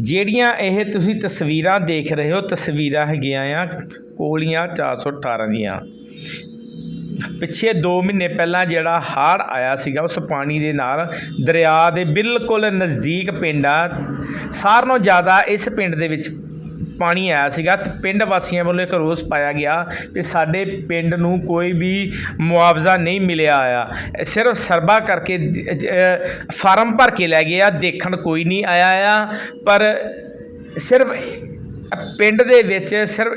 ਜਿਹੜੀਆਂ ਇਹ ਤੁਸੀਂ ਤਸਵੀਰਾਂ ਦੇਖ ਰਹੇ ਹੋ, ਤਸਵੀਰਾਂ ਹੈਗੀਆਂ ਆ ਕੋਲੀਆਂ 418 ਦੀਆਂ। ਪਿੱਛੇ 2 ਮਹੀਨੇ ਪਹਿਲਾਂ ਜਿਹੜਾ ਹੜ੍ਹ ਆਇਆ ਸੀਗਾ, ਉਸ ਪਾਣੀ ਦੇ ਨਾਲ ਦਰਿਆ ਦੇ ਬਿਲਕੁਲ ਨਜ਼ਦੀਕ ਪਿੰਡ ਆ। ਸਾਰਿਆਂ ਨਾਲੋਂ ਜ਼ਿਆਦਾ ਇਸ ਪਿੰਡ ਦੇ ਵਿੱਚ ਪਾਣੀ ਆਇਆ ਸੀਗਾ ਤੇ ਪਿੰਡ ਵਾਸੀਆਂ ਵੱਲੋਂ ਇੱਕ ਰੋਸ ਪਾਇਆ ਗਿਆ ਕਿ ਸਾਡੇ ਪਿੰਡ ਨੂੰ ਕੋਈ ਵੀ ਮੁਆਵਜ਼ਾ ਨਹੀਂ ਮਿਲਿਆ ਆ ਸਿਰਫ ਸਰਬਾ ਕਰਕੇ ਫਾਰਮ ਭਰ ਕੇ ਲੈ ਗਏ ਆ, ਦੇਖਣ ਕੋਈ ਨਹੀਂ ਆਇਆ ਆ, ਪਰ ਸਿਰਫ ਪਿੰਡ ਦੇ ਵਿੱਚ ਸਿਰਫ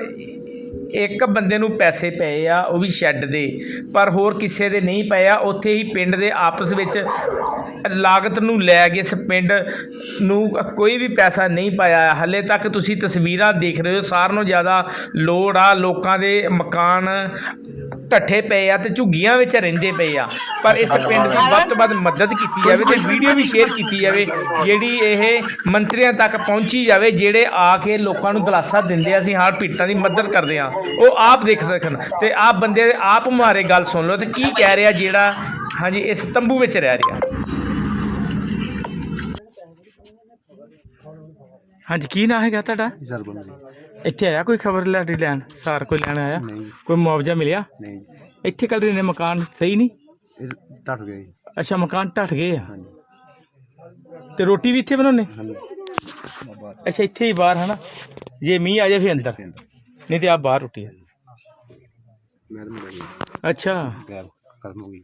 ਇੱਕ ਬੰਦੇ ਨੂੰ ਪੈਸੇ ਪਏ ਆ, ਉਹ ਵੀ ਸ਼ੈੱਡ ਦੇ, ਪਰ ਹੋਰ ਕਿਸੇ ਦੇ ਨਹੀਂ ਪਏ ਆ। ਉੱਥੇ ਹੀ ਪਿੰਡ ਦੇ ਆਪਸ ਵਿੱਚ ਲਾਗਤ ਨੂੰ ਲੈ ਕੇ ਇਸ ਪਿੰਡ ਨੂੰ ਕੋਈ ਵੀ ਪੈਸਾ ਨਹੀਂ ਪਾਇਆ ਹੱਲੇ ਤੱਕ ਤੁਸੀਂ ਤਸਵੀਰਾਂ ਦੇਖ ਰਹੇ ਹੋ, ਸਾਰਿਆਂ ਨੂੰ ਜ਼ਿਆਦਾ ਲੋੜ ਆ। ਲੋਕਾਂ ਦੇ ਮਕਾਨ ਢੱਠੇ ਪਏ ਆ ਤੇ ਝੁੱਗੀਆਂ ਵਿੱਚ ਰਹਿੰਦੇ ਪਏ ਆ। ਪਰ ਇਸ ਪਿੰਡ ਦੀ ਵੱਧ ਤੋਂ ਵੱਧ ਮਦਦ ਕੀਤੀ ਜਾਵੇ ਤੇ ਵੀਡੀਓ ਵੀ ਸ਼ੇਅਰ ਕੀਤੀ ਜਾਵੇ ਜਿਹੜੀ ਇਹ ਮੰਤਰੀਆਂ ਤੱਕ ਪਹੁੰਚੀ ਜਾਵੇ ਜਿਹੜੇ ਆ ਕੇ ਲੋਕਾਂ ਨੂੰ ਦਿਲਾਸਾ ਦਿੰਦੇ ਆ ਅਸੀਂ ਹਰ ਪੀੜਤਾਂ ਦੀ ਮਦਦ ਕਰਦੇ ਆ। ਉਹ ਆਪ ਦੇਖ ਸਕਣ ਤੇ ਆਪ ਬੰਦੇ ਦੇ ਆਪ ਮਾਰੇ ਗੱਲ ਸੁਣ ਲਓ ਤੇ ਕੀ ਕਹਿ ਰਿਹਾ ਜਿਹੜਾ ਹਾਂਜੀ ਇਸ ਤੰਬੂ ਵਿੱਚ ਰਹਿ ਰਿਹਾ। ਹਾਂਜੀ ਕੀ ਨਾਂ ਹੈਗਾ ਤੁਹਾਡਾ ਸਰਬਨ ਜੀ ਇੱਥੇ ਆਇਆ ਕੋਈ ਖਬਰ ਲੈਣੀ ਲੈਣ ਸਾਰ ਕੋਈ ਲੈਣ ਆਇਆ ਨਹੀਂ ਕੋਈ ਮੁਆਵਜ਼ਾ ਮਿਲਿਆ ਨਹੀਂ ਇੱਥੇ ਕੱਲ ਰਹੇ ਨੇ ਮਕਾਨ ਸਹੀ ਨਹੀਂ ਇਹ ਟੱਟ ਗਏ ਅੱਛਾ ਮਕਾਨ ਢੱਠ ਗਏ ਆ ਹਾਂਜੀ ਤੇ ਰੋਟੀ ਵੀ ਇੱਥੇ ਬਣਾਉਣੇ ਹਾਂਜੀ ਅੱਛਾ ਇੱਥੇ ਹੀ ਬਾਹਰ ਹਨਾ ਜੇ ਮੀਂਹ ਆ ਜਾਏ ਫਿਰ ਅੰਦਰ ਨਹੀਂ ਤੇ ਆ ਬਾਹਰ ਰੋਟੀ ਹੈ ਮੈਂ ਤਾਂ ਮਿਲ ਗਈ ਅੱਛਾ ਗੈਰ ਖਤਮ ਹੋ ਗਈ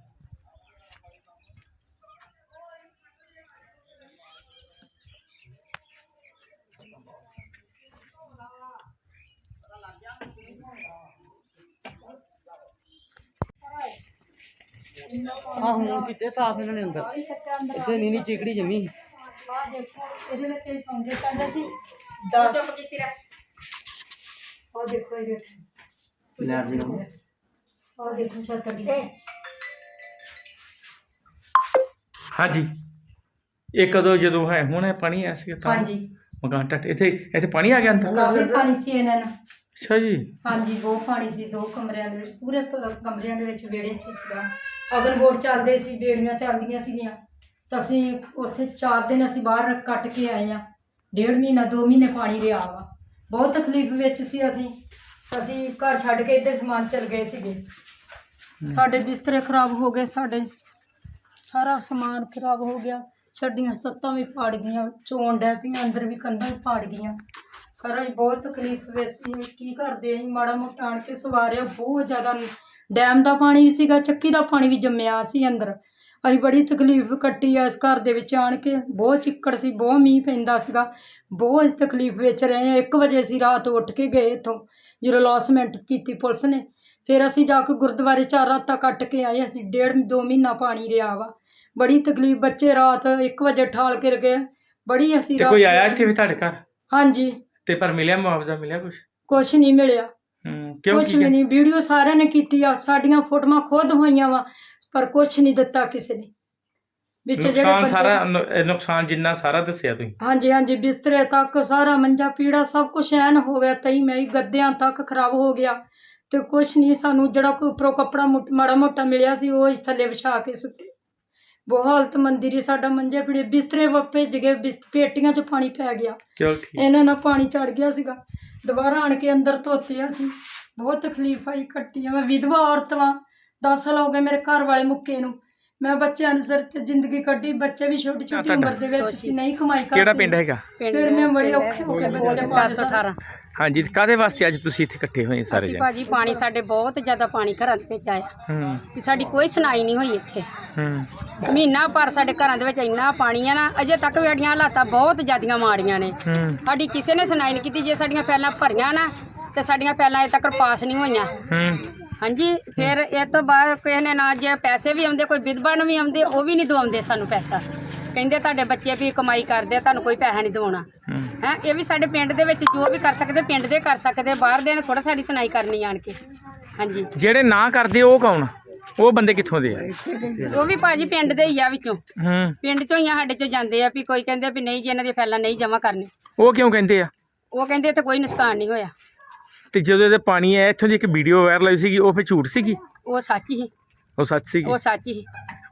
ਕਿਤੇ ਸਾਫ਼ ਇਹਨਾਂ ਨੇ ਅੰਦਰ। ਇੱਥੇ ਨੀ ਨੀ ਚਿਕੜੀ ਜਮੀ ਆ ਦੇਖੋ ਇਹਦੇ ਵਿੱਚ ਇਹ ਸੌਂਦੇ ਪੈਂਦੇ ਸੀ ਦਾ ਚੁੱਪ ਕੀਤੀ ਰਹਿ। ਆ ਦੇਖੋ ਇਹ ਦੇਖੋ ਲੈ ਵੀ ਲਓ। ਆ ਦੇਖੋ ਛੱਤ ਦੀ ਹਾਂਜੀ। ਇਹ ਕਦੋਂ ਜਦੋਂ ਹੈ? ਹੁਣ ਇਹ ਪਾਣੀ ਆ ਸੀ ਤਾਂ? ਹਾਂਜੀ। ਮਕਾਨ ਢੱਠ ਇੱਥੇ ਇੱਥੇ ਪਾਣੀ ਆ ਗਿਆ ਅੰਦਰ? ਕਾਫੀ ਪਾਣੀ ਸੀ ਇਹਨਾਂ ਨੂੰ। ਅੱਛਾ ਜੀ। ਹਾਂਜੀ ਬਹੁਤ ਪਾਣੀ ਸੀ ਦੋ ਕਮਰਿਆਂ ਦੇ ਵਿੱਚ ਪੂਰੇ ਪ- ਕਮਰਿਆਂ ਦੇ ਵਿੱਚ ਵਿਹੜੇ 'ਚ ਸੀਗਾ। ਅਗਨਬੋਰਡ ਚੱਲਦੇ ਸੀ ਬੇੜੀਆਂ ਚੱਲਦੀਆਂ ਸੀਗੀਆਂ। ਤਾਂ ਅਸੀਂ ਉੱਥੇ 4 ਦਿਨ ਅਸੀਂ ਬਾਹਰ ਕੱਟ ਕੇ ਆਏ ਆ ਡੇਢ ਮਹੀਨਾ 2 ਮਹੀਨੇ ਪਾਣੀ ਰਿਹਾ ਵਾ। ਬਹੁਤ ਤਕਲੀਫ ਵਿੱਚ ਸੀ ਅਸੀਂ। ਅਸੀਂ ਘਰ ਛੱਡ ਕੇ ਇੱਧਰ ਸਮਾਨ ਚਲ ਗਏ ਸੀਗੇ। ਸਾਡੇ ਬਿਸਤਰੇ ਖਰਾਬ ਹੋ ਗਏ, ਸਾਡੇ ਸਾਰਾ ਸਮਾਨ ਖਰਾਬ ਹੋ ਗਿਆ। ਛੱਡੀਆਂ ਸੱਤਾਂ ਵੀ ਪਾੜ ਗਈਆਂ, ਚੋਣ ਡੈ ਪਈਆਂ, ਅੰਦਰ ਵੀ ਕੰਧਾਂ ਵੀ ਪਾੜ ਗਈਆਂ। ਸਾਰਾ ਹੀ ਬਹੁਤ ਤਕਲੀਫ ਵਿੱਚ ਸੀ। ਕੀ ਕਰਦੇ ਅਸੀਂ? ਮਾੜਾ ਮੋਟਾ ਆਣ ਕੇ ਸਵਾਰਿਆ, ਬਹੁਤ ਜ਼ਿਆਦਾ ਡੈਮ ਦਾ ਪਾਣੀ ਵੀ ਸੀਗਾ ਚੱਕੀ ਦਾ ਪਾਣੀ ਵੀ ਜੰਮਿਆ ਸੀ ਅੰਦਰ। ਅਸੀਂ ਬੜੀ ਤਕਲੀਫ ਕੱਟੀ ਆ ਇਸ ਘਰ ਦੇ ਵਿੱਚ ਆਣ ਕੇ। ਬਹੁਤ ਚਿੱਕੜ ਸੀ ਬਹੁਤ ਮੀਂਹ ਪੈਂਦਾ ਸੀਗਾ। ਬਹੁਤ ਇਸ ਤਕਲੀਫ ਵਿੱਚ ਰਹੇ ਆ 1 ਵਜੇ ਅਸੀਂ ਰਾਤ ਉੱਠ ਕੇ ਗਏ ਇੱਥੋਂ ਜਦੋਂ ਲੌਸਮੈਂਟ ਕੀਤੀ ਪੁਲਿਸ ਨੇ। ਫਿਰ ਅਸੀਂ ਜਾ ਕੇ ਗੁਰਦੁਆਰੇ ਚਾਰ ਰਾਤਾਂ ਕੱਟ ਕੇ ਆਏ। ਅਸੀਂ ਡੇਢ ਦੋ ਮਹੀਨਾ ਪਾਣੀ ਰਿਹਾ ਵਾ। ਬੜੀ ਤਕਲੀਫ ਬੱਚੇ ਰਾਤ 1 ਵਜੇ ਠਾਲ ਕੇ ਗਏ। ਬੜੀ ਅਸੀਂ ਤੇ ਕੋਈ ਆਇਆ ਇੱਥੇ ਵੀ ਤੁਹਾਡੇ ਘਰ? ਹਾਂਜੀ। ਤੇ ਪਰ ਮਿਲਿਆ ਮੁਆਵਜ਼ਾ ਮਿਲਿਆ ਕੁਝ ਕੁਛ ਨਹੀਂ ਮਿਲਿਆ। ਹੂੰ ਕਿਉਂ ਕੁਛ ਕੀ ਵੀ ਨਹੀਂ ਵੀਡੀਓ ਸਾਰਿਆਂ ਨੇ ਕੀਤੀ ਆ ਸਾਡੀਆਂ ਫੋਟੋਆਂ ਖੁਦ ਹੋਈਆਂ ਵਾ ਪਰ ਕੁਛ ਨਹੀਂ ਦਿੱਤਾ ਕਿਸੇ ਨੇ। ਵਿੱਚ ਜਿਹੜੇ ਨੁਕਸਾਨ ਬੰਦੇ- ਸਾਰਾ ਨੁ- ਇਹ ਨੁਕਸਾਨ ਜਿੰਨਾ ਸਾਰਾ ਦੱਸਿਆ ਤੁਸੀਂ। ਹਾਂਜੀ ਹਾਂਜੀ ਬਿਸਤਰੇ ਤੱਕ ਸਾਰਾ ਮੰਜਾ ਪੀੜਾ ਸਭ ਕੁਝ ਐਨ ਹੋ ਗਿਆ ਤਈ ਮੈਂ ਗੱਦਿਆਂ ਤੱਕ ਖਰਾਬ ਹੋ ਗਿਆ। ਤੇ ਕੁਛ ਨਹੀਂ ਸਾਨੂੰ ਜਿਹੜਾ ਕੋਈ ਉੱਪਰੋਂ ਕੱਪੜਾ ਮਾੜਾ ਮੋਟਾ ਮਿਲਿਆ ਸੀ ਉਹ ਇਸ ਥੱਲੇ ਵਿਛਾ ਕੇ ਸੁੱਤੇ ਬਹੁਤ ਹਾਲਤ ਮੰਦੀ ਸਾਡਾ ਮੰਜੇ ਪੀੜੇ ਬਿਸਤਰੇ ਭਿੱਜ ਗਏ ਬਿਸ- ਪੇਟੀਆਂ 'ਚ ਪਾਣੀ ਪੈ ਗਿਆ। ਚਲੋ ਠੀਕ ਇਹਨਾਂ ਨਾਲ ਪਾਣੀ ਚੜ ਗਿਆ ਸੀਗਾ। ਦੁਬਾਰਾ ਆਣ ਕੇ ਅੰਦਰ ਧੋਤੇ ਅਸੀਂ ਬਹੁਤ ਤਕਲੀਫ ਆਈ ਕੱਟੀ ਆ ਮੈਂ ਵਿਧਵਾ ਔਰਤ ਵਾਂ। 10 ਸਾਲ ਹੋ ਗਏ ਮੇਰੇ ਘਰ ਵਾਲੇ ਮੁੱਕੇ ਨੂੰ। ਮੈਂ ਬੱਚਿਆਂ ਦੇ ਸਿਰ ਤੇ ਜ਼ਿੰਦਗੀ ਕੱਢੀ ਬੱਚੇ ਵੀ ਛੋਟੀ ਛੋਟੀ ਤੁਹਾਡਾ? ਉਮਰ ਦੇ ਵਿੱਚ ਸੀ। ਨਹੀਂ ਕਮਾਈ ਕਰਦੇ ਕਿਹੜਾ ਪਿੰਡ ਹੈਗਾ? ਫਿਰ ਮੈਂ ਬੜੇ ਔਖੇ ਹੋ ਕੇ ਬੱਚੇ ਪਾਲੇ ਸਾਰਾ ਹਾਂਜੀ ਕਾਦੇ ਵਾਸਤੇ ਅੱਜ ਤੁਸੀਂ ਇੱਥੇ ਇਕੱਠੇ ਹੋਏ ਸਾਰੇ ਅਸੀਂ ਜਣੇ? ਭਾਜੀ ਪਾਣੀ ਸਾਡੇ ਬਹੁਤ ਜ਼ਿਆਦਾ ਪਾਣੀ ਘਰਾਂ ਦੇ ਵਿੱਚ ਆਇਆ। ਹੂੰ। ਕਿ ਸਾਡੀ ਕੋਈ ਸੁਣਾਈ ਨਹੀਂ ਹੋਈ ਇੱਥੇ। ਹੂੰ। ਮਹੀਨਾ ਭਰ ਸਾਡੇ ਘਰਾਂ ਦੇ ਵਿੱਚ ਇੰਨਾ ਪਾਣੀ ਆ ਨਾ ਅਜੇ ਤੱਕ ਵੀ ਸਾਡੀਆਂ ਹਾਲਾਤਾਂ ਬਹੁਤ ਜ਼ਿਆਦੀਆਂ ਮਾੜੀਆਂ ਨੇ। ਹੂੰ। ਸਾਡੀ ਕਿਸੇ ਨੇ ਸੁਣਾਈ ਨਹੀਂ ਕੀਤੀ ਜੇ ਸਾਡੀਆਂ ਫੈਲਾਂ ਭਰੀਆਂ ਨਾ ਤੇ ਸਾਡੀਆਂ ਫੈਲਾਂ ਅਜੇ ਤੱਕ ਪਾਸ ਨਹੀਂ ਹੋਈਆਂ। ਹੂੰ। ਹਾਂਜੀ ਫਿਰ ਇਹ ਤੋਂ ਬਾਅਦ ਕਿਸੇ ਨੇ ਨਾ ਜੇ ਪੈਸੇ ਵੀ ਆਉਂਦੇ ਕੋਈ ਵਿਧਵਾ ਨੂੰ ਵੀ ਆਉਂਦੇ ਉਹ ਵੀ ਨਹੀਂ ਦਵਾਉਂਦੇ ਸਾਨੂੰ ਪੈਸਾ। ਕਹਿੰਦੇ ਤੁਹਾਡੇ ਬੱਚੇ ਵੀ ਕਮਾਈ ਕਰਦੇ ਆ ਤੁਹਾਨੂੰ ਕੋਈ ਪੈਸਾ ਨਹੀਂ ਦਿਵਾਉਣਾ। ਹੂੰ। ਇਹ ਵੀ ਸਾਡੇ ਪਿੰਡ ਦੇ ਵਿੱਚ ਜੋ ਵੀ ਕਰ ਸਕਦੇ ਪਿੰਡ ਦੇ ਕਰ ਸਕਦੇ ਬਾਹਰ ਦੇ ਨੇ ਥੋੜਾ ਸਾਡੀ ਸੁਣਾਈ ਕਰਨੀ ਆਣ ਕੇ। ਹਾਂਜੀ। ਜਿਹੜੇ ਨਾ ਕਰਦੇ ਉਹ ਕੌਣ? ਉਹ ਬੰਦੇ ਕਿੱਥੋਂ ਦੇ ਆ? ਉਹ ਵੀ ਭਾਜੀ ਪਿੰਡ ਦੇ ਹੀ ਆ ਵਿੱਚੋਂ। ਹੂੰ। ਪਿੰਡ ਚੋਂ ਹੀ ਆ ਸਾਡੇ ਚੋਂ ਜਾਂਦੇ ਆ ਵੀ ਕੋਈ ਕਹਿੰਦੇ ਵੀ ਨਹੀਂ ਜੀ ਇਹਨਾਂ ਦੀ ਫੈਲਾਂ ਨਹੀਂ ਜਮ੍ਹਾਂ ਕਰਨੀ ਉਹ ਕਿਉਂ ਕਹਿੰਦੇ ਆ? ਉਹ ਕਹਿੰਦੇ ਇੱਥੇ ਕੋਈ ਨੁਕਸਾਨ ਨਹੀਂ ਹੋਇਆ। ਤੇ ਜਦੋਂ ਇਹਦੇ ਪਾਣੀ ਆਇਆ ਇੱਥੋਂ ਦੀ ਇੱਕ ਵੀਡੀਓ ਵਾਇਰਲ ਹੋਈ ਸੀਗੀ ਉਹ ਫਿਰ ਝੂਠ ਸੀਗੀ? ਉਹ ਸੱਚ ਹੀ। ਉਹ ਸੱਚ ਸੀਗੀ? ਉਹ ਸੱਚ ਹੀ।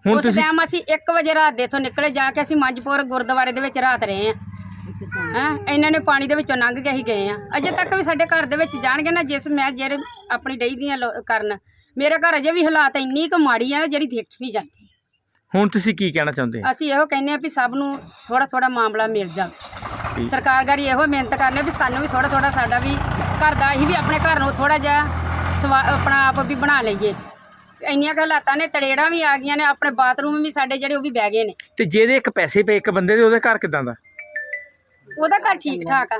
ਹੁਣ ਉਸ ਤੁਸੀਂ ਟਾਈਮ ਅਸੀਂ 1 ਵਜੇ ਰਾਤ ਦੇ ਇੱਥੋਂ ਨਿਕਲੇ ਜਾ ਕੇ ਅਸੀਂ ਮੰਜਪੁਰ ਗੁਰਦੁਆਰੇ ਦੇ ਵਿੱਚ ਰਾਤ ਰਹੇ ਆ ਹਾਂ? ਇਹਨਾਂ ਨੇ ਪਾਣੀ ਦੇ ਵਿੱਚੋਂ ਲੰਘ ਕੇ ਹੀ ਗਏ ਆ ਅਜੇ ਤੱਕ ਵੀ ਸਾਡੇ ਘਰ ਦੇ ਵਿੱਚ ਜਾਣਗੇ ਨਾ ਜਿਸ ਮੈਂ ਜਿਹੜੇ ਆਪਣੀ ਡਈ ਦੀਆਂ ਲੋ- ਕਰਨ। ਮੇਰੇ ਘਰ ਅਜੇ ਵੀ ਹਾਲਾਤ ਇੰਨੀ ਕੁ ਮਾੜੀ ਆ ਨਾ ਜਿਹੜੀ ਦੇਖੀ ਨਹੀਂ ਜਾਂਦੀ। ਹੁਣ ਤੁਸੀਂ ਕੀ ਕਹਿਣਾ ਚਾਹੁੰਦੇ ਅਸੀਂ ਇਹੋ ਕਹਿੰਦੇ ਆ ਵੀ ਸਭ ਨੂੰ ਥੋੜਾ ਥੋੜਾ ਮਾਮਲਾ ਮਿਲ ਜਾਵੇ। ਸਰਕਾਰ ਗਾਰੀ ਇਹੋ ਮਿਹਨਤ ਕਰਨੇ ਵੀ ਸਾਨੂੰ ਵੀ ਥੋੜਾ ਥੋੜਾ ਸਾਡਾ ਵੀ ਘਰ ਦਾ ਅਸੀਂ ਵੀ ਆਪਣੇ ਘਰ ਨੂੰ ਥੋੜਾ ਜਿਹਾ ਸਵਾ- ਆਪਣਾ ਆਪ ਵੀ ਬਣਾ ਲਈਏ। ਇੰਨੀਆਂ ਕੁ ਹਾਲਾਤਾਂ ਨੇ ਤੜੇੜਾਂ ਵੀ ਆ ਗਈਆਂ ਨੇ ਆਪਣੇ ਬਾਥਰੂਮ ਵੀ ਸਾਡੇ ਜਿਹੜੇ ਉਹ ਵੀ ਬਹਿ ਗਏ ਨੇ। ਤੇ ਜਿਹਦੇ ਇੱਕ ਪੈਸੇ ਪਏ ਇੱਕ ਬੰਦੇ ਦੇ ਉਹਦੇ ਘਰ ਕਿਦਾਂ ਦਾ? ਉਹਦਾ ਘਰ ਠੀਕ ਠਾਕ ਆ।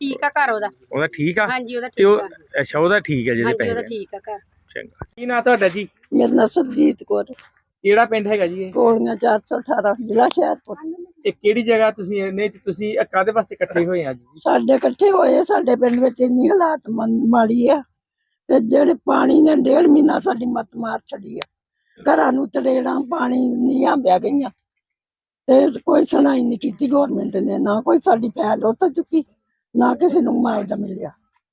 ਠੀਕ ਆ ਘਰ ਉਹਦਾ। ਉਹਦਾ ਠੀਕ ਆ? ਹਾਂਜੀ ਉਹਦਾ ਤੇ ਠੀਕ ਉਹ ਆ। ਅੱਛਾ ਉਹਦਾ ਠੀਕ ਆ ਜਿਹਦੇ ਹਾਂਜੀ ਉਹਦਾ ਪੈਸੇ ਠੀਕ ਆ ਘਰ। ਚੰਗਾ। ਕੀ ਨਾਂ ਤੁਹਾਡਾ ਜੀ? ਮੇਰਾ ਨਾਂ ਸਰਜੀਤ ਕੌਰ। ਕਿਹੜਾ ਪਿੰਡ ਹੈਗਾ ਜੀ ਇਹ? ਕੋਲੀਆਂ 418 ਜ਼ਿਲ੍ਹਾ ਸ਼ਹਿਰਪੁਰ। ਇਹ ਕਿਹੜੀ ਜਗ੍ਹਾ ਤੁਸੀਂ ਨੇ ਤੁਸੀਂ ਇਹ ਕਾਹਦੇ ਵਾਸਤੇ ਇਕੱਠੇ ਹੋਏ ਆ ਜੀ? ਸਾਡੇ ਇਕੱਠੇ ਹੋਏ ਸਾਡੇ ਪਿੰਡ ਵਿੱਚ ਇੰਨੀ ਹਾਲਾਤ ਮਾੜੀ ਆ ਤੇ ਜਿਹੜੇ ਪਾਣੀ ਨੇ ਡੇਢ ਮਹੀਨਾ ਸਾਡੀ ਮੱਤ ਮਾਰ ਛੱਡੀ ਆ। ਘਰਾਂ ਨੂੰ ਤਰੇੜਾਂ ਪਾਣੀ ਨੀਆਂ ਬਹਿ ਗਈਆਂ। ਤੇ ਕੋਈ ਸੁਣਾਈ ਨਹੀਂ ਕੀਤੀ ਗਵਰਨਮੈਂਟ ਨੇ ਨਾ ਕੋਈ ਸਾਡੀ ਫੈਲ ਉੱਥੇ ਚੁੱਕੀ ਨਾ ਕਿਸੇ ਨੂੰ ਮੁਆਵਜ਼ਾ ਮਿਲਿਆ।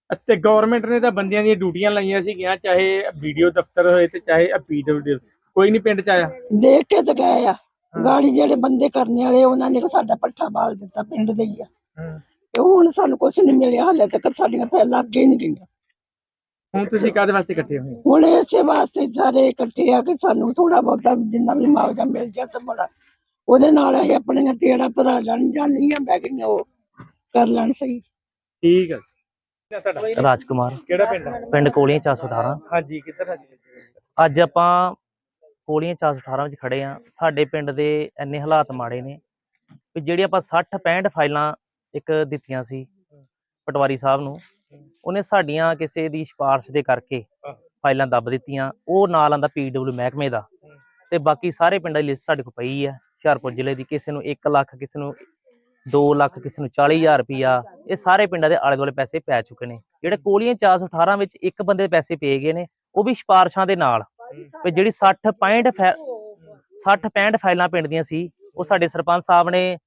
ਅਤੇ ਗਵਰਨਮੈਂਟ ਨੇ ਤਾਂ ਬੰਦਿਆਂ ਦੀਆਂ ਡਿਊਟੀਆਂ ਲਾਈਆਂ ਸੀਗੀਆਂ ਚਾਹੇ ਵੀਡੀਓ ਦਫ਼ਤਰ ਹੋਏ ਤੇ ਚਾਹੇ ਪੀਡਬਲਯੂ ਕੋਈ ਨਹੀਂ ਪਿੰਡ ਚ ਆਇਆ? ਦੇਖ ਕੇ ਤੇ ਗਏ ਆ। ਗਾੜੀ ਜਿਹੜੇ ਬੰਦੇ ਕਰਨੇ ਵਾਲੇ ਉਹਨਾਂ ਨੇ ਸਾਡਾ ਪੱਠਾ ਬਾਲ ਦਿੱਤਾ ਪਿੰਡ ਦੇ ਹੀ ਆ। ਤੇ ਹੁਣ ਸਾਨੂੰ ਕੁਝ ਨਹੀਂ ਮਿਲਿਆ ਹਾਲੇ ਤੱਕ ਸਾਡੀਆਂ ਫੈਲਾਂ ਅੱਗੇ ਨਹੀਂ ਗਈਆਂ। ਹੁਣ ਤੁਸੀਂ ਕਾਹਦੇ ਵਾਸਤੇ ਇਕੱਠੇ ਹੋਏ? ਹੁਣ ਇਸੇ ਵਾਸਤੇ ਸਾਰੇ ਇਕੱਠੇ ਆ ਕਿ ਸਾਨੂੰ ਥੋੜਾ ਬਹੁਤਾ ਜਿੰਨਾ ਵੀ ਮੁਆਵਜ਼ਾ ਮਿਲ ਜਾ ਤਾਂ ਬੜਾ। ਉਹਦੇ ਨਾਲ ਅਸੀਂ ਆਪਣੀਆਂ ਤੇੜਾ ਭਰਾ ਲੈਣ ਜਾਂਦੀਆਂ ਬਹਿ ਗਈਆਂ ਉਹ ਕਰ ਲੈਣ ਸਹੀ। ਠੀਕ ਹੈ ਰਾਜਕੁਮਾਰ। ਕਿਹੜਾ ਪਿੰਡ ਪਿੰਡ ਕੋਲੀਆਂ 418 ਹਾਂਜੀ ਕਿੱਧਰ ਹੈ ਜੀ? ਅੱਜ ਆਪਾਂ ਕੋਲੀਆਂ 418 ਵਿੱਚ ਖੜੇ ਆ ਸਾਡੇ ਪਿੰਡ ਦੇ ਇੰਨੇ ਹਾਲਾਤ ਮਾੜੇ ਨੇ ਵੀ ਜਿਹੜੀ ਆਪਾਂ 60 65 ਫਾਈਲਾਂ ਇੱਕ ਦਿੱਤੀਆਂ ਸੀ ਪਟਵਾਰੀ ਸਾਹਿਬ ਨੂੰ, ਉਹਨੇ ਸਾਡੀਆਂ ਕਿਸੇ ਦੀ ਸਿਫਾਰਿਸ਼ ਦੇ ਕਰਕੇ ਫਾਈਲਾਂ ਦੱਬ ਦਿੱਤੀਆਂ। ਉਹ ਨਾਲ ਆਂਦਾ ਪੀਡਬਲਯੂ ਮਹਿਕਮੇ ਦਾ ਤੇ ਬਾਕੀ ਸਾਰੇ ਪਿੰਡਾਂ ਦੀ ਲਿਸਟ ਸਾਡੇ ਕੋਲ ਪਈ ਹੈ। ਹੁਸ਼ਿਆਰਪੁਰ ਜ਼ਿਲ੍ਹੇ ਦੀ ਕਿਸੇ ਨੂੰ 1 ਲੱਖ, ਕਿਸੇ ਨੂੰ 2 ਲੱਖ, ਕਿਸੇ ਨੂੰ 40000 ਰੁਪਿਆ ਇਹ ਸਾਰੇ ਪਿੰਡਾਂ ਦੇ ਆਲੇ ਦੁਆਲੇ ਪੈਸੇ ਪੈ ਚੁੱਕੇ ਨੇ। ਜਿਹੜੇ ਕੋਲੀਆਂ 418 ਵਿੱਚ ਇੱਕ ਬੰਦੇ ਦੇ ਪੈਸੇ ਪਏ ਗਏ ਨੇ, ਉਹ ਵੀ ਸਿਫਾਰਿਸ਼ਾਂ ਦੇ ਨਾਲ। ਵੀ ਜਿਹੜੀ 60 65 ਫੈ- 60 65 ਫਾਈਲਾਂ ਪਿੰਡ ਦੀਆਂ ਸੀ। ਉਹ ਸਾਡੇ ਸਰਪੰਚ ਸਾਹਿਬ ਨੇ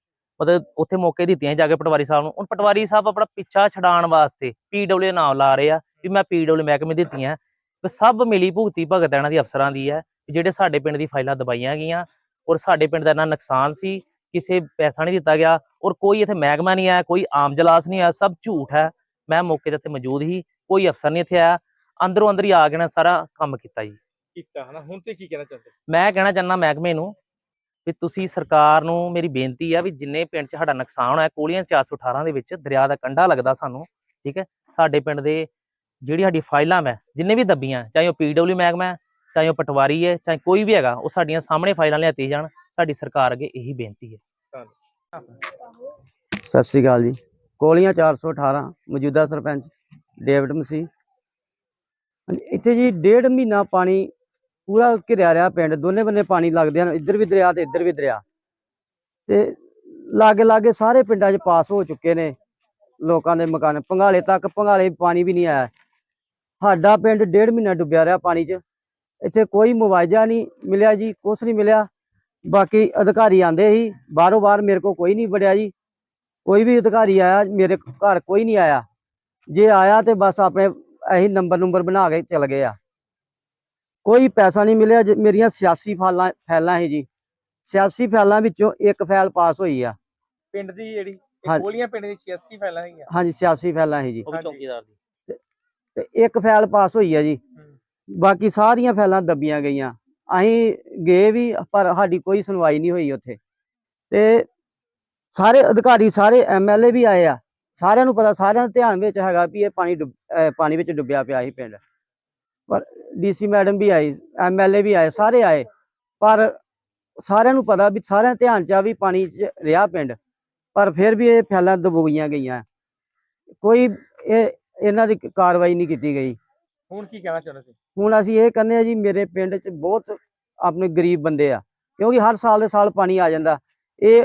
ਮਤਲਬ ਉੱਥੇ ਮੌਕੇ ਦਿੱਤੀਆਂ ਜਾ ਕੇ ਪਟਵਾਰੀ ਸਾਹਿਬ ਨੂੰ। ਹੁਣ ਪਟਵਾਰੀ ਸਾਹਿਬ ਆਪਣਾ ਪਿੱਛਾ ਛਡਾਉਣ ਵਾਸਤੇ ਪੀਡਬਲਯੂ ਨਾਮ ਲਾ ਰਹੇ ਆ ਵੀ ਮੈਂ ਪੀਡਬਲਯੂ ਮਹਿਕਮੇ ਦਿੱਤੀਆਂ। ਵੀ ਸਭ ਮਿਲੀ ਭੁਗਤੀ ਭਗਤ ਇਹਨਾਂ ਦੀ ਅਫਸਰਾਂ ਦੀ ਹੈ ਵੀ ਜਿਹੜੇ ਸਾਡੇ ਪਿੰਡ ਦੀ ਫਾਈਲਾਂ ਦਬਾਈਆਂ ਗਈਆਂ ਔਰ ਸਾਡੇ ਪਿੰਡ ਦਾ ਇੰਨਾ ਨੁਕਸਾਨ ਸੀ ਕਿਸੇ ਪੈਸਾ ਨਹੀਂ ਦਿੱਤਾ ਗਿਆ ਔਰ ਕੋਈ ਇੱਥੇ ਮਹਿਕਮਾ ਨਹੀਂ ਆਇਆ ਕੋਈ ਆਮ ਜਲਾਸ ਨਹੀਂ ਆਇਆ ਸਭ ਝੂਠ ਹੈ। ਮੈਂ ਮੌਕੇ ਦੇ ਉੱਤੇ ਮੌਜੂਦ ਹੀ ਕੋਈ ਅਫਸਰ ਨਹੀਂ ਇੱਥੇ ਆਇਆ। ਅੰਦਰੋਂ ਅੰਦਰ ਹੀ ਆ ਕੇ ਨਾ ਸਾਰਾ ਕੰਮ ਕੀਤਾ ਜੀ। ਕੀਤਾ ਹਨਾ? ਹੁਣ ਤੇ ਕੀ ਕਹਿਣਾ ਚਾਹੁੰਦੇ? ਮੈਂ ਕਹਿਣਾ ਚਾਹੁੰਦਾ ਮਹਿਕਮੇ ਨੂੰ ਵੀ ਤੁਸੀਂ ਸਰਕਾਰ ਨੂੰ ਮੇਰੀ ਬੇਨਤੀ ਆ ਵੀ ਜਿੰਨੇ ਪਿੰਡ 'ਚ ਸਾਡਾ ਨੁਕਸਾਨ ਹੋਇਆ ਕੋਲੀਆਂ 418 ਦੇ ਵਿੱਚ ਦਰਿਆ ਦਾ ਕੰਢਾ ਲੱਗਦਾ ਸਾਨੂੰ ਠੀਕ ਹੈ? ਸਾਡੇ ਪਿੰਡ ਦੇ ਜਿਹੜੀ ਸਾਡੀ ਫਾਈਲਾਂ ਮੈਂ ਜਿੰਨੇ ਵੀ ਦੱਬੀਆਂ ਚਾਹੇ ਉਹ ਪੀਡਬਲਯੂ ਮਹਿਕਮਾ ਹੈ ਚਾਹੇ ਉਹ ਪਟਵਾਰੀ ਹੈ ਚਾਹੇ ਕੋਈ ਵੀ ਹੈਗਾ ਉਹ ਸਾਡੀਆਂ ਸਾਹਮਣੇ ਫਾਈਲਾਂ ਲਿਆਤੀ ਜਾਣ ਸਾਡੀ ਸਰਕਾਰ ਅੱਗੇ ਇਹੀ ਬੇਨਤੀ ਹੈ। ਸਤਿ ਸ੍ਰੀ ਅਕਾਲ ਜੀ। ਕੋਲੀਆਂ 418 ਮੌਜੂਦਾ ਸਰਪੰਚ ਡੇਵਿਡ ਮਸੀਹ। ਇੱਥੇ ਜੀ ਡੇਢ ਮਹੀਨਾ ਪਾਣੀ ਪੂਰਾ ਘਿਰਿਆ ਰਿਹਾ ਪਿੰਡ, ਦੋਨੇ ਬੰਨੇ ਪਾਣੀ ਲੱਗਦੇ ਹਨ, ਇੱਧਰ ਵੀ ਦਰਿਆ ਤੇ ਇੱਧਰ ਵੀ ਦਰਿਆ। ਤੇ ਲਾਗੇ ਲਾਗੇ ਸਾਰੇ ਪਿੰਡਾਂ 'ਚ ਪਾਸ ਹੋ ਚੁੱਕੇ ਨੇ ਲੋਕਾਂ ਦੇ ਮਕਾਨ। ਪੰਗਾਲੇ ਤੱਕ ਪੰਗਾਲੇ ਪਾਣੀ ਵੀ ਨਹੀਂ ਆਇਆ। ਸਾਡਾ ਪਿੰਡ ਡੇਢ ਮਹੀਨਾ ਡੁੱਬਿਆ ਰਿਹਾ ਪਾਣੀ 'ਚ। ਇੱਥੇ ਕੋਈ ਮੁਆਵਜ਼ਾ ਨਹੀਂ ਮਿਲਿਆ ਜੀ, ਕੁਛ ਨਹੀਂ ਮਿਲਿਆ। ਬਾਕੀ ਅਧਿਕਾਰੀ ਆਂਦੇ ਸੀ, ਬਾਹਰੋਂ ਬਾਹਰ ਮੇਰੇ ਕੋਲ ਕੋਈ ਨਹੀਂ ਵੜਿਆ ਜੀ। ਕੋਈ ਵੀ ਅਧਿਕਾਰੀ ਆਇਆ, ਮੇਰੇ ਘਰ ਕੋਈ ਨਹੀਂ ਆਇਆ। ਜੇ ਆਇਆ ਤੇ ਬਸ ਆਪਣੇ ਇਹੀ ਨੰਬਰ ਨੰਬਰ ਬਣਾ ਕੇ ਚਲ ਗਏ ਆ। ਕੋਈ ਪੈਸਾ ਨਹੀਂ ਮਿਲਿਆ ਜੇ ਮੇਰੀਆਂ 86 ਫਾਈਲਾਂ ਫਾਈਲਾਂ ਸੀ ਜੀ। 86 ਫਾਈਲਾਂ ਵਿੱਚੋਂ ਇੱਕ ਫਾਈਲ ਪਾਸ ਹੋਈ ਆ। ਪਿੰਡ ਦੀ ਜਿਹੜੀ ਇਹ ਹਾਂਜੀ। ਕੋਲੀਆਂ ਪਿੰਡ ਦੀ 86 ਫਾਈਲਾਂ ਹੈਗੀਆਂ। ਹਾਂਜੀ 86 ਫਾਈਲਾਂ ਸੀ ਜੀ। ਉਹ ਵੀ ਹਾਂਜੀ। ਚੌਕੀਦਾਰ ਦੀ। ਤੇ ਇੱਕ ਫਾਈਲ ਪਾਸ ਹੋਈ ਆ ਜੀ। ਬਾਕੀ ਸਾਰੀਆਂ ਫਾਈਲਾਂ ਦੱਬੀਆਂ ਗਈਆਂ। ਅਸੀਂ ਗਏ ਵੀ ਪਰ ਸਾਡੀ ਕੋਈ ਸੁਣਵਾਈ ਨਹੀਂ ਹੋਈ ਉੱਥੇ। ਤੇ ਸਾਰੇ ਅਧਿਕਾਰੀ ਸਾਰੇ ਐਮਐਲਏ ਵੀ ਆਏ ਆ। ਸਾਰਿਆਂ ਨੂੰ ਪਤਾ ਸਾਰਿਆਂ ਦੇ ਧਿਆਨ ਵਿੱਚ ਹੈਗਾ ਵੀ ਇਹ ਪਾਣੀ ਡੁੱਬ ਅਹ ਪਾਣੀ ਵਿੱਚ ਡੁੱਬਿਆ ਪਿਆ ਸੀ ਪਿੰਡ। ਪਰ ਡੀਸੀ ਮੈਡਮ ਵੀ ਆਈ ਐਮਐਲਏ ਵੀ ਆਏ ਸਾਰੇ ਆਏ। ਪਰ ਸਾਰਿਆਂ ਨੂੰ ਪਤਾ ਵੀ ਸਾਰਿਆਂ ਦੇ ਧਿਆਨ ਚ ਆ ਵੀ ਪਾਣੀ ਚ ਰਿਹਾ ਪਿੰਡ। ਪਰ ਫਿਰ ਵੀ ਇਹ ਫੈਲਾਂ ਦਬੋਈਆਂ ਗਈਆਂ ਕੋਈ ਇਹ ਇਹਨਾਂ ਦੀ ਕਾਰਵਾਈ ਨਹੀਂ ਕੀਤੀ ਗਈ। ਹੁਣ ਕੀ ਕਹਿਣਾ ਚਾਹੁੰਦੇ ਸੀ ਹੁਣ ਅਸੀਂ ਇਹ ਕਹਿੰਦੇ ਆ ਜੀ ਮੇਰੇ ਪਿੰਡ 'ਚ ਬਹੁਤ ਆਪਣੇ ਗਰੀਬ ਬੰਦੇ ਆ। ਕਿਉਂਕਿ ਹਰ ਸਾਲ ਦੇ ਸਾਲ ਪਾਣੀ ਆ ਜਾਂਦਾ। ਇਹ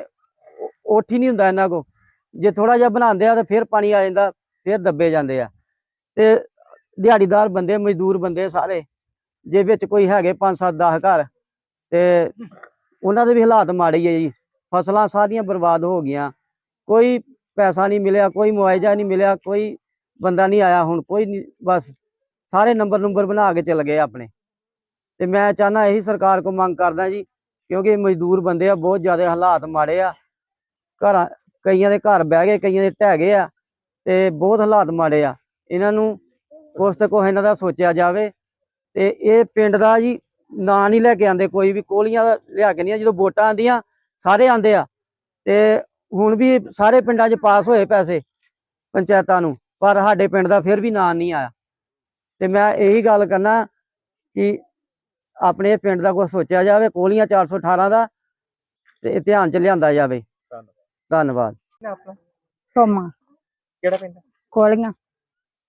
ਉੱਠ ਹੀ ਨਹੀਂ ਹੁੰਦਾ ਇਹਨਾਂ ਕੋ ਜੇ ਥੋੜਾ ਜਿਹਾ ਬਣਾਉਂਦੇ ਆ ਤਾਂ ਫਿਰ ਪਾਣੀ ਆ ਜਾਂਦਾ ਫਿਰ ਦੱਬੇ ਜਾਂਦੇ ਆ। ਤੇ ਦਿਹਾੜੀਦਾਰ ਬੰਦੇ, ਮਜ਼ਦੂਰ ਬੰਦੇ ਸਾਰੇ, ਜੇ ਵਿੱਚ ਕੋਈ ਹੈਗੇ 5 7 10 ਘਰ, ਤੇ ਉਹਨਾਂ ਦੇ ਵੀ ਹਾਲਾਤ ਮਾੜੇ ਹੀ ਆ ਜੀ। ਫਸਲਾਂ ਸਾਰੀਆਂ ਬਰਬਾਦ ਹੋ ਗਈਆਂ। ਕੋਈ ਪੈਸਾ ਨਹੀਂ ਮਿਲਿਆ, ਕੋਈ ਮੁਆਵਜ਼ਾ ਨਹੀਂ ਮਿਲਿਆ, ਕੋਈ ਬੰਦਾ ਨਹੀਂ ਆਇਆ ਹੁਣ, ਕੋਈ ਨਹੀਂ, ਬਸ ਸਾਰੇ ਨੰਬਰ ਨੰਬਰ ਬਣਾ ਕੇ ਚਲ ਗਏ ਆਪਣੇ। ਤੇ ਮੈਂ ਚਾਹਨਾ ਇਹੀ ਸਰਕਾਰ ਕੋ ਮੰਗ ਕਰਦਾ ਜੀ, ਕਿਉਂਕਿ ਮਜ਼ਦੂਰ ਬੰਦੇ ਆ, ਬਹੁਤ ਜ਼ਿਆਦਾ ਹਾਲਾਤ ਮਾੜੇ ਆ। ਘਰਾਂ, ਕਈਆਂ ਦੇ ਘਰ ਬਹਿ ਗਏ, ਕਈਆਂ ਦੇ ਢਹਿ ਗਏ ਆ, ਤੇ ਬਹੁਤ ਹਾਲਾਤ ਮਾੜੇ ਆ। ਇਹਨਾਂ ਨੂੰ ਉਸ ਤੇ ਕੋ ਇਹਨਾਂ ਦਾ ਸੋਚਿਆ ਜਾਵੇ। ਤੇ ਇਹ ਪਿੰਡ ਦਾ ਜੀ ਨਾਂ ਨਹੀਂ ਲੈ ਕੇ ਆਂਦੇ ਕੋਈ ਵੀ ਕੋਲੀਆਂ ਦਾ ਲਿਆ ਕੇ ਨਹੀਂ ਜਦੋਂ ਵੋਟਾਂ ਆਂਦੀਆਂ ਸਾਰੇ ਆਂਦੇ ਆ। ਤੇ ਹੁਣ ਵੀ ਸਾਰੇ ਪਿੰਡਾਂ 'ਚ ਪਾਸ ਹੋਏ ਪੈਸੇ ਪੰਚਾਇਤਾਂ ਨੂੰ ਪਰ ਸਾਡੇ ਪਿੰਡ ਦਾ ਫਿਰ ਵੀ ਨਾਂ ਨਹੀਂ ਆਇਆ। ਤੇ ਮੈਂ ਇਹੀ ਗੱਲ ਕਰਨਾ ਕਿ ਆਪਣੇ ਪਿੰਡ ਦਾ ਕੁਛ ਸੋਚਿਆ ਜਾਵੇ ਕੋਲੀਆਂ 418 ਦਾ ਤੇ ਧਿਆਨ 'ਚ ਲਿਆਂਦਾ ਜਾਵੇ। ਧੰਨਵਾਦ। ਸੋਮਾ। ਕਿਹੜਾ ਪਿੰਡ? ਕੋਲੀਆਂ।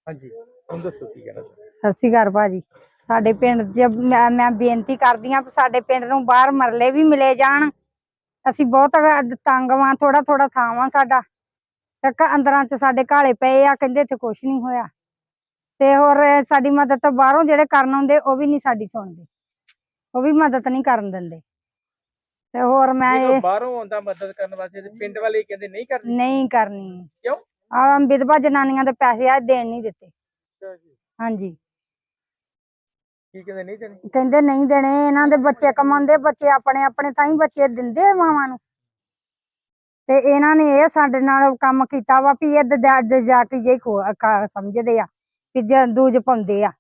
ਹਾਂਜੀ। ਹੁਣ ਦੱਸੋ ਕੀ ਕਹਿਣਾ ਚਾਹੁੰਦੇ ਸਤਿ ਸ਼੍ਰੀ ਅਕਾਲ ਭਾਜੀ। ਸਾਡੇ ਪਿੰਡ 'ਚ ਮੈਂ ਮੈਂ ਬੇਨਤੀ ਕਰਦੀ ਵੀ ਸਾਡੇ ਪਿੰਡ ਨੂੰ ਬਾਹਰ ਮਰਲੇ ਵੀ ਮਿਲੇ ਜਾਣ। ਅਸੀਂ ਬਹੁਤ ਤੰਗ ਵਾਂ ਥੋੜਾ ਥੋੜਾ ਥਾਂ ਵਾਂ ਸਾਡਾ। ਘ- ਅੰਦਰਾਂ 'ਚ ਸਾਡੇ ਘਾਲੇ ਪਏ ਆ ਕਹਿੰਦੇ ਇੱਥੇ ਕੁਛ ਨਹੀਂ ਹੋਇਆ। ਤੇ ਹੋਰ ਸਾਡੀ ਮਦਦ ਤਾਂ ਬਾਹਰੋਂ ਜਿਹੜੇ ਕਰਨ ਆਉਂਦੇ ਉਹ ਵੀ ਨਹੀਂ ਸਾਡੀ ਸੁਣਦੇ। ਉਹ ਵੀ ਮਦਦ ਨਹੀਂ ਕਰਨ ਦਿੰਦੇ। ਤੇ ਹੋਰ ਮੈਂ ਇਹ ਬਾਹਰੋਂ ਆਉਂਦਾ ਮਦਦ ਕਰਨ ਵਾਸਤੇ ਤੇ ਪਿੰਡ ਵਾਲੇ ਕਹਿੰਦੇ ਨਹੀਂ ਕਰਨੀ। ਨਹੀਂ ਕਰਨੀ। ਕਿਉਂ? ਆ ਵਿਧਵਾ ਜਨਾਨੀਆਂ ਦੇ ਪੈਸੇ ਆ ਦੇਣ ਨਹੀਂ ਦਿੱਤੇ। ਹਾਂਜੀ। ਕੀ ਕਹਿੰਦੇ ਨਹੀਂ ਦੇਣੀ? ਕਹਿੰਦੇ ਨਹੀਂ ਦੇਣੇ ਇਹਨਾਂ ਦੇ ਬੱਚੇ ਕਮਾਉਂਦੇ ਬੱਚੇ ਆਪਣੇ ਆਪਣੇ ਤਾਂ ਹੀ ਬੱਚੇ ਦਿੰਦੇ ਮਾਵਾਂ ਨੂੰ। ਤੇ ਇਹਨਾਂ ਨੇ ਇਹ ਸਾਡੇ ਨਾਲ ਕੰਮ ਕੀਤਾ ਵਾ ਵੀ ਇਹ ਜਾਤੀ ਜੇ ਸਮਝਦੇ ਆ ਕਿ ਦੂਜ ਪਾਉਂਦੇ ਆ।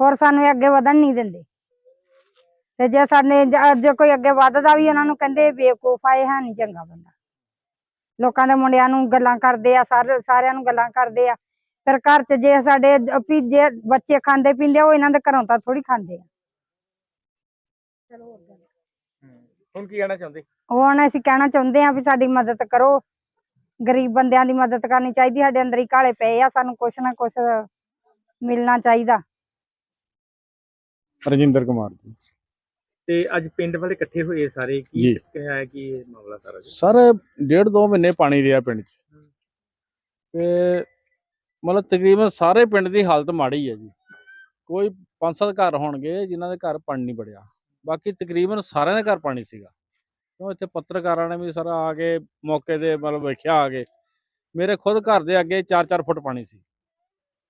ਹੋਰ ਸਾਨੂੰ ਅੱਗੇ ਵਧਣ ਨਹੀਂ ਦਿੰਦੇ। ਤੇ ਜੇ ਸਾਡੇ ਜ- ਕੋਈ ਅੱਗੇ ਵੱਧਦਾ ਵੀ ਉਹਨਾਂ ਨੂੰ ਕਹਿੰਦੇ ਬੇਵਕੂਫ ਆ ਇਹ ਹੈ ਨਹੀਂ ਚੰਗਾ ਬੰਦਾ। ਲੋਕਾਂ ਦੇ ਮੁੰਡਿਆਂ ਨੂੰ ਗੱਲਾਂ ਕਰਦੇ ਆ ਸਾਰੇ ਸਾਰਿਆਂ ਨੂੰ ਗੱਲਾਂ ਕਰਦੇ ਆ। ਫਿਰ ਘਰ 'ਚ ਜੇ ਸਾਡੇ ਵੀ ਜੇ ਬੱਚੇ ਖਾਂਦੇ ਪੀਂਦੇ ਆ, ਉਹ ਇਹਨਾਂ ਦੇ ਘਰੋਂ ਤਾਂ ਥੋੜੀ ਖਾਂਦੇ ਆ। ਹੁਣ ਕੀ ਕਹਿਣਾ ਚਾਹੁੰਦੇ? ਹੁਣ ਅਸੀਂ ਕਹਿਣਾ ਚਾਹੁੰਦੇ ਆ ਵੀ ਸਾਡੀ ਮਦਦ ਕਰੋ। ਗਰੀਬ ਬੰਦਿਆਂ ਦੀ ਮਦਦ ਕਰਨੀ ਚਾਹੀਦੀ ਸਾਡੇ ਅੰਦਰ ਹੀ ਕਾਲੇ ਪਏ ਆ ਸਾਨੂੰ ਕੁਛ ਨਾ ਕੁਛ ਮਿਲਣਾ ਚਾਹੀਦਾ। ਰਜਿੰਦਰ ਕੁਮਾਰ ਜੀ। ਤੇ ਅੱਜ ਪਿੰਡ ਵਾਲੇ ਇਕੱਠੇ ਹੋਏ ਸਾਰੇ ਕੀ ਜੀ। ਹੈ ਕੀ ਇਹ ਮਾਮਲਾ ਸਾਰਾ ਜੀ? ਸਰ ਡੇਢ ਦੋ ਮਹੀਨੇ ਪਾਣੀ ਰਿਹਾ ਪਿੰਡ 'ਚ। ਤੇ ਮਤਲਬ ਤਕਰੀਬਨ ਸਾਰੇ ਪਿੰਡ ਦੀ ਹਾਲਤ ਮਾੜੀ ਹੈ ਜੀ। ਕੋਈ ਪੰਜ ਸੱਤ ਘਰ ਹੋਣਗੇ ਜਿਨ੍ਹਾਂ ਦੇ ਘਰ ਪਾਣੀ ਨਹੀਂ ਵੜਿਆ। ਬਾਕੀ ਤਕਰੀਬਨ ਸਾਰਿਆਂ ਦੇ ਘਰ ਪਾਣੀ ਸੀਗਾ। ਕਿਉਂ ਇੱਥੇ ਪੱਤਰਕਾਰਾਂ ਨੇ ਵੀ ਸਰ ਆ ਕੇ ਮੌਕੇ ਤੇ ਮਤਲਬ ਵੇਖਿਆ ਆ ਕੇ। ਮੇਰੇ ਖੁਦ ਘਰ ਦੇ ਅੱਗੇ 4-4 ਫੁੱਟ ਪਾਣੀ ਸੀ।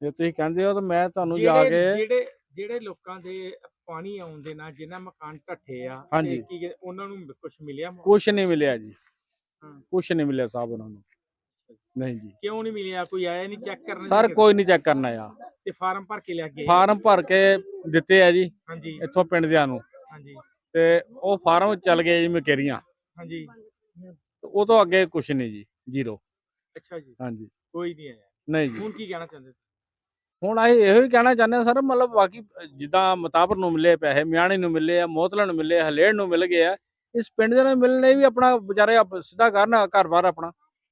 ਜੇ ਤੁਸੀਂ ਕਹਿੰਦੇ ਹੋ ਤਾਂ ਮੈਂ ਤੁਹਾਨੂੰ ਜਾ ਕੇ ਜਿਹੜੇ ਜਿਹੜੇ ਲੋਕਾਂ ਦੇ ਪਾਣੀ ਆਉਣ ਦੇ ਨਾਲ ਜਿਨ੍ਹਾਂ ਮਕਾਨ ਢੱਠੇ ਆ। ਕੀ ਉਹਨਾਂ ਨੂੰ ਕੁਝ ਮਿਲਿਆ ਕੁਝ ਨਹੀਂ ਮਿਲਿਆ ਜੀ। ਕੁਝ ਨਹੀਂ ਮਿਲਿਆ ਸਾਹਿਬ ਉਹਨਾਂ ਨੂੰ। ਨਹੀਂ ਜੀ। ਕਿਉਂ ਨਹੀਂ ਮਿਲਿਆ? ਕੋਈ ਆਇਆ ਨਹੀਂ ਚੈੱਕ ਕਰਨ ਸਰ ਕੋਈ ਨਹੀਂ ਚੈੱਕ ਕਰਨਾ ਆ ਤੇ ਫਾਰਮ ਭਰ ਕੇ ਲਿਆ ਗਏ ਫਾਰਮ ਭਰ ਕੇ ਦਿੱਤੇ ਆ ਜੀ ਹਾਂਜੀ। ਇੱਥੋਂ ਪਿੰਡ ਦਿਆਂ ਨੂੰ। ਹਾਂਜੀ। ਤੇ ਉਹ ਫਾਰਮ ਚੱਲ ਗਏ ਜੀ ਮਕੇਰੀਆਂ। ਹਾਂਜੀ। ਉਹ ਤੋਂ ਅੱਗੇ ਕੁਛ ਨਹੀਂ ਜੀ ਜ਼ੀਰੋ। ਅੱਛਾ ਜੀ। ਹਾਂਜੀ। ਕੋਈ ਨਹੀਂ ਆਇਆ। ਨਹੀਂ ਜੀ। ਹੁਣ ਕੀ ਕਹਿਣਾ ਚਾਹੁੰਦੇ? ਹੁਣ ਅਸੀਂ ਇਹੋ ਹੀ ਕਹਿਣਾ ਚਾਹੁੰਦੇ ਸਰ ਮਤਲਬ ਬਾਕੀ ਜਿੱਦਾਂ ਮਤਾਬਰ ਨੂੰ ਮਿਲੇ ਪੈਸੇ ਮਿਆਣੀ ਨੂੰ ਮਿਲੇ ਆ ਮੋਤਲਣ ਨੂੰ ਮਿਲੇ ਹਲੇੜ ਨੂੰ ਮਿਲ ਗਏ ਆ। ਇਸ ਪਿੰਡ ਦੇ ਨੂੰ ਮਿਲਣੇ ਵੀ ਆਪਣਾ ਵਿਚਾਰੇ ਸਿੱਧਾ ਕਰਨ ਘਰ ਬਾਰ ਆਪਣਾ।